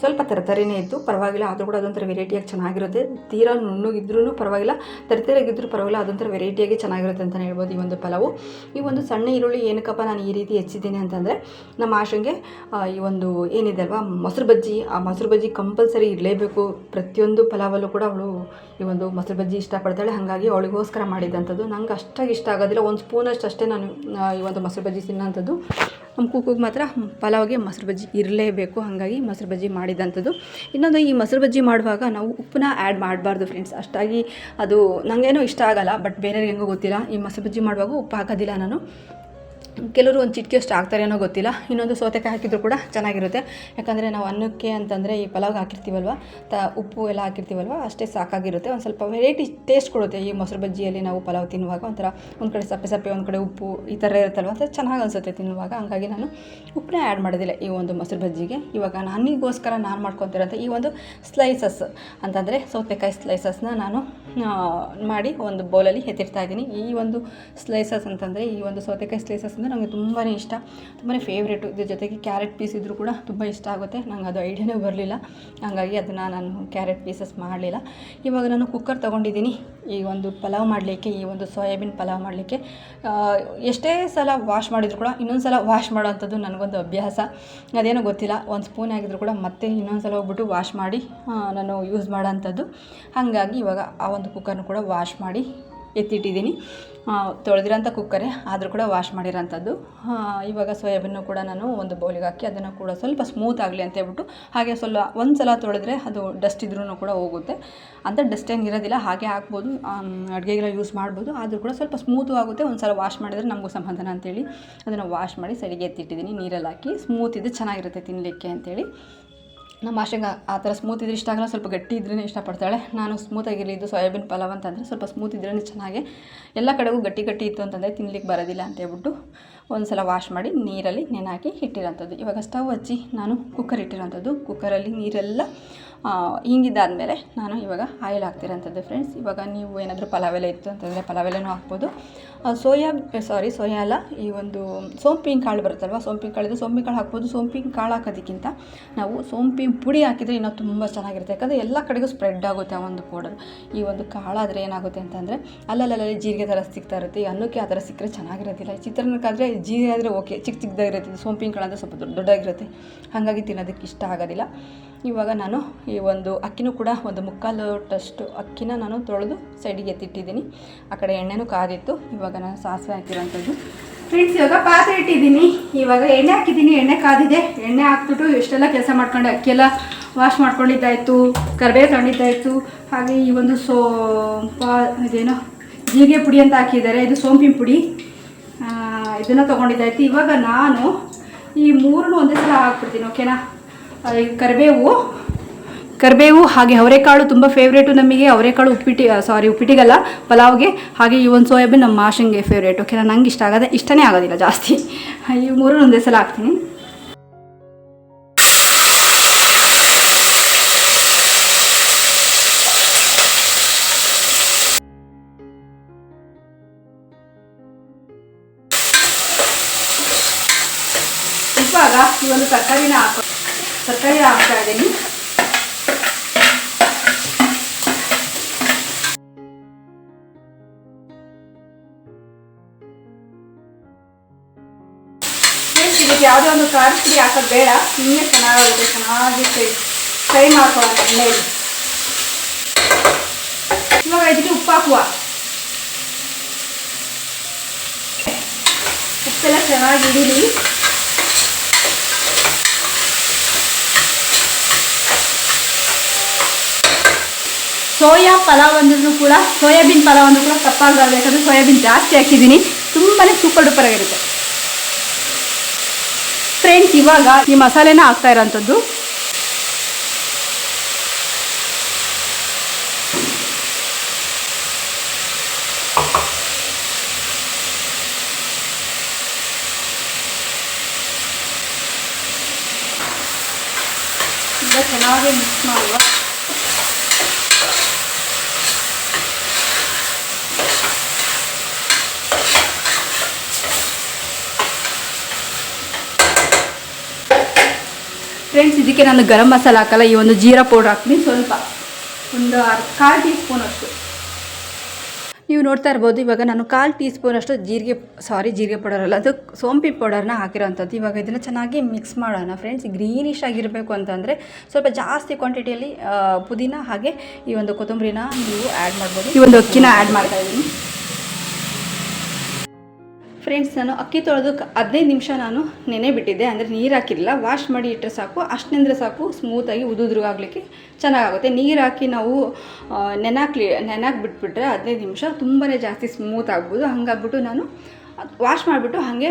ಸ್ವಲ್ಪ ತರತರಿನೇ ಇತ್ತು. ಪರವಾಗಿಲ್ಲ, ಆದರೂ ಕೂಡ ಅದೊಂಥರ ವೆರೈಟಿಯಾಗಿ ಚೆನ್ನಾಗಿರುತ್ತೆ. ತೀರಾ ನುಣ್ಣಗಿದ್ರೂ ಪರವಾಗಿಲ್ಲ. ತರತರಿಯಾಗಿದ್ರೂ ಪರವಾಗಿಲ್ಲ, ಅದೊಂಥರ ವೆರೈಟಿಯಾಗಿ ಚೆನ್ನಾಗಿರುತ್ತೆ ಅಂತಲೇ ಹೇಳ್ಬೋದು ಈ ಒಂದು ಪಲಾವು. ಈ ಒಂದು ಸಣ್ಣ ಈರುಳ್ಳಿ ಏನಕ್ಕಪ್ಪ ನಾನು ಈ ರೀತಿ ಹೆಚ್ಚಿದ್ದೀನಿ ಅಂತಂದರೆ ನಮ್ಮ ಆಶಂಗೆ ಈ ಒಂದು ಏನಿದೆ ಅಲ್ವಾ, ಮೊಸರು ಬಜ್ಜಿ, ಆ ಮೊಸರು ಬಜ್ಜಿ ಕಂಪಲ್ಸರಿ ಇರಲೇಬೇಕು. ಪ್ರತಿಯೊಂದು ಪಲಾವಲ್ಲೂ ಕೂಡ ಅವಳು ಈ ಒಂದು ಮೊಸರು ಬಜ್ಜಿ ಇಷ್ಟಪಡ್ತಾಳೆ. ಹಾಗಾಗಿ ಅವಳಿಗೋಸ್ಕರ ಮಾಡಿದಂಥದ್ದು. ನಂಗೆ ಅಷ್ಟಾಗಿ ಇಷ್ಟ ಆಗೋದಿಲ್ಲ. ಒಂದು ಸ್ಪೂನಷ್ಟು ಅಷ್ಟೇ ನಾನು ಈ ಒಂದು ಮೊಸರು ಬಜ್ಜಿ ತಿನ್ನೋಂಥದ್ದು. ನಮ್ಮ ಕೂಕುಗೆ ಮಾತ್ರ ಪಲಾವ್ಗೆ ಮೊಸರು ಬಜ್ಜಿ ಇರಲೇಬೇಕು. ಹಾಗಾಗಿ ಮೊಸರು ಬಜ್ಜಿ ಮಾಡಿದಂಥದ್ದು. ಇನ್ನೊಂದು ಈ ಮೊಸರು ಬಜ್ಜಿ ಮಾಡುವಾಗ ನಾವು ಉಪ್ಪನ್ನ ಆ್ಯಡ್ ಮಾಡಬಾರ್ದು ಫ್ರೆಂಡ್ಸ್ ಅಷ್ಟಾಗಿ ಅದು ನನಗೇನೋ ಇಷ್ಟ ಆಗಲ್ಲ. ಬಟ್ ಬೇರೆಯವ್ರಿಗೆ ಹೆಂಗೋ ಗೊತ್ತಿಲ್ಲ. ಈ ಮೊಸರು ಬಜ್ಜಿ ಮಾಡುವಾಗ ಉಪ್ಪು ಹಾಕೋದಿಲ್ಲ ನಾನು ಕೆಲವರು ಒಂದು ಚಿಟಿಕೆ ಅಷ್ಟು ಹಾಕ್ತಾರೇನೋ ಗೊತ್ತಿಲ್ಲ. ಇನ್ನೊಂದು ಸೌತೆಕಾಯಿ ಹಾಕಿದ್ರು ಕೂಡ ಚೆನ್ನಾಗಿರುತ್ತೆ. ಯಾಕಂದರೆ ನಾವು ಅನ್ನಕ್ಕೆ ಅಂತಂದರೆ ಈ ಪಲಾವ್ಗೆ ಹಾಕಿರ್ತೀವಲ್ವ? ತ ಉಪ್ಪು ಎಲ್ಲ ಹಾಕಿರ್ತೀವಲ್ವ? ಅಷ್ಟೇ ಸಾಕಾಗಿರುತ್ತೆ. ಒಂದು ಸ್ವಲ್ಪ ವೆರೈಟಿ ಟೇಸ್ಟ್ ಕೊಡುತ್ತೆ. ಈ ಮೊಸರು ಬಜ್ಜಿಯಲ್ಲಿ ನಾವು ಪಲಾವ್ ತಿನ್ನುವಾಗ ಒಂಥರ ಒಂದು ಕಡೆ ಸಪ್ಪೆ ಸಪ್ಪೆ, ಒಂದು ಕಡೆ ಉಪ್ಪು ಈ ಥರ ಇರುತ್ತಲ್ವ? ಅಂತ ಚೆನ್ನಾಗಿ ಅನಿಸುತ್ತೆ ತಿನ್ನುವಾಗ. ಹಂಗಾಗಿ ನಾನು ಉಪ್ಪನ್ನೇ ಆ್ಯಡ್ ಮಾಡೋದಿಲ್ಲ ಈ ಒಂದು ಮೊಸರು ಬಜ್ಜಿಗೆ. ಇವಾಗ ನನಗೋಸ್ಕರ ನಾನು ಮಾಡ್ಕೊತಿರೋಂಥ ಈ ಒಂದು ಸ್ಲೈಸಸ್ ಅಂತಂದರೆ ಸೌತೆಕಾಯಿ ಸ್ಲೈಸಸ್ನ ನಾನು ಮಾಡಿ ಒಂದು ಬೌಲಲ್ಲಿ ಎತ್ತಿರ್ತಾ ಇದ್ದೀನಿ. ಈ ಒಂದು ಸ್ಲೈಸಸ್ ಅಂತಂದರೆ ಈ ಒಂದು ಸೌತೆಕಾಯಿ ಸ್ಲೈಸಸ್ ಅಂದರೆ ನನಗೆ ತುಂಬಾ ಇಷ್ಟ. ತುಂಬಾ ಫೇವ್ರೇಟು ಇದ್ರ ಜೊತೆಗೆ ಕ್ಯಾರೆಟ್ ಪೀಸ್ ಇದ್ದರೂ ಕೂಡ ತುಂಬ ಇಷ್ಟ ಆಗುತ್ತೆ. ನಂಗೆ ಅದು ಐಡಿಯಾನೇ ಬರಲಿಲ್ಲ. ಹಾಗಾಗಿ ಅದನ್ನು ನಾನು ಕ್ಯಾರೆಟ್ ಪೀಸಸ್ ಮಾಡಲಿಲ್ಲ. ಇವಾಗ ನಾನು ಕುಕ್ಕರ್ ತೊಗೊಂಡಿದ್ದೀನಿ. ಈ ಒಂದು ಪಲಾವ್ ಮಾಡಲಿಕ್ಕೆ, ಈ ಒಂದು ಸೋಯಾಬೀನ್ ಪಲಾವ್ ಮಾಡಲಿಕ್ಕೆ. ಎಷ್ಟೇ ಸಲ ವಾಶ್ ಮಾಡಿದ್ರು ಕೂಡ ಇನ್ನೊಂದು ಸಲ ವಾಶ್ ಮಾಡೋವಂಥದ್ದು ನನಗೊಂದು ಅಭ್ಯಾಸ. ಅದೇನೋ ಗೊತ್ತಿಲ್ಲ. ಒಂದು ಸ್ಪೂನ್ ಆಗಿದ್ರು ಕೂಡ ಮತ್ತೆ ಇನ್ನೊಂದು ಸಲ ಹೋಗ್ಬಿಟ್ಟು ವಾಶ್ ಮಾಡಿ ನಾನು ಯೂಸ್ ಮಾಡೋಂಥದ್ದು ಹಾಗಾಗಿ ಇವಾಗ ಆ ಒಂದು ಕುಕ್ಕರ್ನು ಕೂಡ ವಾಶ್ ಮಾಡಿ ಎತ್ತಿಟ್ಟಿದ್ದೀನಿ. ತೊಳೆದಿರೋಂಥ ಕುಕ್ಕರೇ ಆದರೂ ಕೂಡ ವಾಶ್ ಮಾಡಿರೋಂಥದ್ದು. ಇವಾಗ ಸೋಯಾಬೀನು ಕೂಡ ನಾನು ಒಂದು ಬೌಲಿಗೆ ಹಾಕಿ ಅದನ್ನು ಕೂಡ ಸ್ವಲ್ಪ ಸ್ಮೂತ್ ಆಗಲಿ ಅಂತ ಹೇಳ್ಬಿಟ್ಟು, ಹಾಗೆ ಸ್ವಲ್ಪ ಒಂದು ಸಲ ತೊಳೆದ್ರೆ ಅದು ಡಸ್ಟ್ ಇದ್ರೂ ಕೂಡ ಹೋಗುತ್ತೆ. ಅಂತ ಡಸ್ಟ್ ಏನು ಇರೋದಿಲ್ಲ, ಹಾಗೆ ಹಾಕ್ಬೋದು. ಅಡುಗೆಗೆಲ್ಲ ಯೂಸ್ ಮಾಡ್ಬೋದು. ಆದರೂ ಕೂಡ ಸ್ವಲ್ಪ ಸ್ಮೂತು ಆಗುತ್ತೆ. ಒಂದು ಸಲ ವಾಶ್ ಮಾಡಿದರೆ ನಮಗೂ ಸಮಾಧಾನ ಅಂತೇಳಿ ಅದನ್ನು ವಾಶ್ ಮಾಡಿ ಸರಿಗೆ ಎತ್ತಿಟ್ಟಿದ್ದೀನಿ. ನೀರಲ್ಲಿ ಹಾಕಿ ಸ್ಮೂತ್ ಇದು ಚೆನ್ನಾಗಿರುತ್ತೆ ತಿನ್ನಲಿಕ್ಕೆ ಅಂತೇಳಿ. ನಮ್ಮ ಆಶೆಗೆ ಆ ಥರ ಸ್ಮೂತ್ ಇದ್ರೆ ಇಷ್ಟ ಆಗಲ್ಲ, ಸ್ವಲ್ಪ ಗಟ್ಟಿ ಇದ್ರೇ ಇಷ್ಟಪಡ್ತಾಳೆ ನಾನು ಸ್ಮೂತಾಗಿರಲಿ ಇದು ಸೋಯಾಬೀನ್ ಪಲಾವ್ ಅಂತಂದರೆ ಸ್ವಲ್ಪ ಸ್ಮೂತ್ ಇದ್ರೇ ಚೆನ್ನಾಗಿ. ಎಲ್ಲ ಕಡೆಗೂ ಗಟ್ಟಿ ಗಟ್ಟಿ ಇತ್ತು ಅಂತಂದರೆ ತಿನ್ಲಿಕ್ಕೆ ಬರೋದಿಲ್ಲ ಅಂತ ಹೇಳ್ಬಿಟ್ಟು ಒಂದು ಸಲ ವಾಶ್ ಮಾಡಿ ನೀರಲ್ಲಿ ನೆನೆ ಇಟ್ಟಿರೋಂಥದ್ದು. ಇವಾಗ ಸ್ಟವ್ ಹಚ್ಚಿ ನಾನು ಕುಕ್ಕರ್ ಇಟ್ಟಿರೋಂಥದ್ದು. ಕುಕ್ಕರಲ್ಲಿ ನೀರೆಲ್ಲ ಹಿಂಗಿದ್ದಾದಮೇಲೆ ನಾನು ಇವಾಗ ಆಯಿಲ್ ಹಾಕ್ತಿರೋಂಥದ್ದು ಫ್ರೆಂಡ್ಸ್ ಇವಾಗ ನೀವು ಏನಾದರೂ ಪಲಾವೆಲ್ಲ ಇತ್ತು ಅಂತಂದರೆ ಪಲಾವೆಲ್ಲನೂ ಹಾಕ್ಬೋದು. ಸೋಯಾ ಸಾರಿ ಸೋಯಾ ಅಲ್ಲ, ಈ ಒಂದು ಸೋಂಪಿನ ಕಾಳು ಬರುತ್ತಲ್ವ? ಸೋಂಪಿನ ಕಾಳಿದ್ರೆ ಸೋಂಪಿನ ಕಾಳು ಹಾಕ್ಬೋದು. ಸೋಂಪಿನ ಕಾಳು ಹಾಕೋದಕ್ಕಿಂತ ನಾವು ಸೋಂಪಿನ ಪುಡಿ ಹಾಕಿದರೆ ಇನ್ನೂ ತುಂಬ ಚೆನ್ನಾಗಿರುತ್ತೆ. ಯಾಕಂದರೆ ಎಲ್ಲ ಕಡೆಗೂ ಸ್ಪ್ರೆಡ್ ಆಗುತ್ತೆ ಆ ಒಂದು ಪೌಡರ್ ಈ ಒಂದು ಕಾಳಾದರೆ ಏನಾಗುತ್ತೆ ಅಂತಂದರೆ ಅಲ್ಲಲ್ಲಲ್ಲಿ ಜೀರಿಗೆ ಥರ ಸಿಗ್ತಾ ಇರುತ್ತೆ. ಈ ಅನ್ನಕ್ಕೆ ಆ ಥರ ಸಿಕ್ಕರೆ ಚೆನ್ನಾಗಿರೋದಿಲ್ಲ. ಚಿತ್ರಾನ್ನಕ್ಕಾದರೆ ಜೀರಿಗೆ ಆದರೆ ಓಕೆ ಚಿಕ್ಕ ಚಿಕ್ಕದಾಗಿರುತ್ತೆ. ಸೋಂಪಿನ ಕಾಳು ಅಂದರೆ ಸ್ವಲ್ಪ ದೊಡ್ಡ ದೊಡ್ಡದಾಗಿರುತ್ತೆ. ಹಾಗಾಗಿ ತಿನ್ನೋದಕ್ಕೆ ಇಷ್ಟ ಆಗೋದಿಲ್ಲ. ಇವಾಗ ನಾನು ಈ ಒಂದು ಅಕ್ಕಿನೂ ಕೂಡ ಒಂದು ಮುಕ್ಕಾಲು ಲೋಟಷ್ಟು ಅಕ್ಕಿನ ನಾನು ತೊಳೆದು ಸೈಡಿಗೆ ಎತ್ತಿಟ್ಟಿದ್ದೀನಿ. ಆ ಕಡೆ ಎಣ್ಣೆನೂ ಕಾದಿತ್ತು. ಇವಾಗ ನಾನು ಸಾಸಿವೆ ಹಾಕಿರೋಂಥದ್ದು. ಫ್ರೆಂಡ್ಸ್ ಇವಾಗ ಪಾತ್ರೆ ಇಟ್ಟಿದ್ದೀನಿ. ಇವಾಗ ಎಣ್ಣೆ ಹಾಕಿದ್ದೀನಿ. ಎಣ್ಣೆ ಕಾದಿದೆ. ಎಣ್ಣೆ ಹಾಕ್ಬಿಟ್ಟು ಎಷ್ಟೆಲ್ಲ ಕೆಲಸ ಮಾಡ್ಕೊಂಡೆ. ಅಕ್ಕಿ ಎಲ್ಲ ವಾಶ್ ಮಾಡ್ಕೊಂಡಿದ್ದಾಯಿತು. ಕರಿಬೇವು ತಗೊಂಡಿದ್ದಾಯಿತು. ಹಾಗೆ ಈ ಒಂದು ಸೋ ಪಾ ಇದೇನೋ ಜೀರಿಗೆ ಪುಡಿ ಅಂತ ಹಾಕಿದ್ದಾರೆ. ಇದು ಸೋಂಪಿನ ಪುಡಿ. ಇದನ್ನು ತೊಗೊಂಡಿದ್ದಾಯ್ತು. ಇವಾಗ ನಾನು ಈ ಮೂರನ್ನು ಒಂದೇ ಸಲ ಹಾಕ್ಬಿಡ್ತೀನಿ ಓಕೆನಾ ಈ ಕರಿಬೇವು ಕರಿಬೇವು, ಹಾಗೆ ಅವರೆಕಾಳು ತುಂಬ ಫೇವ್ರೇಟು ನಮಗೆ. ಅವರೆಕಾಳು ಉಪ್ಪಿಟ್ಟು ಸಾರಿ ಉಪ್ಪಿಟ್ಟಿಗಲ್ಲ, ಪಲಾವ್ಗೆ. ಹಾಗೆ ಈ ಒಂದು ಸೋಯಾಬೀನ್ ನಮ್ಮ ಮಾಷಂಗೆ ಫೇವ್ರೇಟ್ ಓಕೆನಾ ನಂಗೆ ಇಷ್ಟ ಆಗೋದೆ, ಇಷ್ಟನೇ ಆಗೋದಿಲ್ಲ ಜಾಸ್ತಿ. ಈ ಮೂರು ಒಂದೇ ಸಲ ಹಾಕ್ತೀನಿ. ಈ ಒಂದು ತರಕಾರಿನ ಹಾಕೋ, ತರಕಾರಿ ಹಾಕ್ತಾ ಇದ್ದೀನಿ. ಖಾರ ಪುಡಿ ಹಾಕೋದು ಬೇಡ. ಹಿಂಗೆ ಚೆನ್ನಾಗಿರುತ್ತೆ ಚೆನ್ನಾಗಿ ಫ್ರೈ ಮಾಡ್ಕೊಳ್ಳೋಣ ಎಣ್ಣೆಯಲ್ಲಿ ಇವಾಗ ಇದಕ್ಕೆ ಉಪ್ಪು ಹಾಕುವ. ಉಪ್ಪೆಲ್ಲ ಚೆನ್ನಾಗಿ ಹಿಡೀಲಿ ಸೋಯಾ ಪಲಾವ್ ಅಂದ್ರೂ ಕೂಡ, ಸೋಯಾಬೀನ್ ಪಲಾವ್ ಅಂದ್ರೂ ಕೂಡ ತಪ್ಪಾಗಬಾರ್ದು ಸೋಯಾಬೀನ್ ಜಾಸ್ತಿ ಹಾಕಿದ್ದೀನಿ. ತುಂಬಾ ಸೂಪರ್ ಡೂಪರ್ ಆಗಿರುತ್ತೆ. ಫ್ರೆಂಡ್ಸ್ ಇವಾಗ ಈ ಮಸಾಲೆನ ಹಾಕ್ತಾ ಇರೋಂಥದ್ದು. ಚೆನ್ನಾಗಿ ಮಿಕ್ಸ್ ಮಾಡುವ. ಫ್ರೆಂಡ್ಸ್ ಇದಕ್ಕೆ ನಾನು ಗರಂ ಮಸಾಲ ಹಾಕಲ್ಲ, ಈ ಒಂದು ಜೀರಾ ಪೌಡರ್ ಹಾಕ್ತೀನಿ. ಸ್ವಲ್ಪ ಒಂದು ಕಾಲು ಟೀ ಸ್ಪೂನ್ ಅಷ್ಟು. ನೀವು ನೋಡ್ತಾ ಇರ್ಬೋದು, ಇವಾಗ ನಾನು ಕಾಲು ಟೀ ಸ್ಪೂನಷ್ಟು ಜೀರಿಗೆ ಸಾರಿ ಜೀರಿಗೆ ಪೌಡರ್ ಅಲ್ಲ, ಅದು ಸೋಂಪಿ ಪೌಡರ್ನ ಹಾಕಿರೋವಂಥದ್ದು ಇವಾಗ ಇದನ್ನು ಚೆನ್ನಾಗಿ ಮಿಕ್ಸ್ ಮಾಡೋಣ. ಫ್ರೆಂಡ್ಸ್ ಗ್ರೀನಿಶ್ ಆಗಿರಬೇಕು ಅಂತಂದರೆ ಸ್ವಲ್ಪ ಜಾಸ್ತಿ ಕ್ವಾಂಟಿಟಿಯಲ್ಲಿ ಪುದೀನ ಹಾಗೆ ಈ ಒಂದು ಕೊತ್ತಂಬರಿನ ನೀವು ಆ್ಯಡ್ ಮಾಡ್ಬೋದು. ಈ ಒಂದು ಅಕ್ಕಿನ ಆ್ಯಡ್ ಮಾಡ್ತಾ ಇದ್ದೀನಿ. ಫ್ರೆಂಡ್ಸ್ ನಾನು ಅಕ್ಕಿ ತೊಳೆದು ಹದಿನೈದು ನಿಮಿಷ ನಾನು ನೆನೆ ಬಿಟ್ಟಿದ್ದೆ. ಅಂದರೆ ನೀರು ಹಾಕಿರಲಿಲ್ಲ. ವಾಶ್ ಮಾಡಿ ಇಟ್ಟರೆ ಸಾಕು. ಅಷ್ಟನಿಂದ್ರೆ ಸಾಕು. ಸ್ಮೂತಾಗಿ ಉದುದ್ರಾಗಲಿಕ್ಕೆ ಚೆನ್ನಾಗಾಗುತ್ತೆ. ನೀರು ಹಾಕಿ ನಾವು ನೆನಾಕ್ಲಿ, ನೆನಾಕಿ ಬಿಟ್ಬಿಟ್ರೆ ಹದಿನೈದು ನಿಮಿಷ ತುಂಬಾ ಜಾಸ್ತಿ ಸ್ಮೂತ್ ಆಗ್ಬೋದು. ಹಂಗಾಗ್ಬಿಟ್ಟು ನಾನು ವಾಶ್ ಮಾಡಿಬಿಟ್ಟು ಹಾಗೆ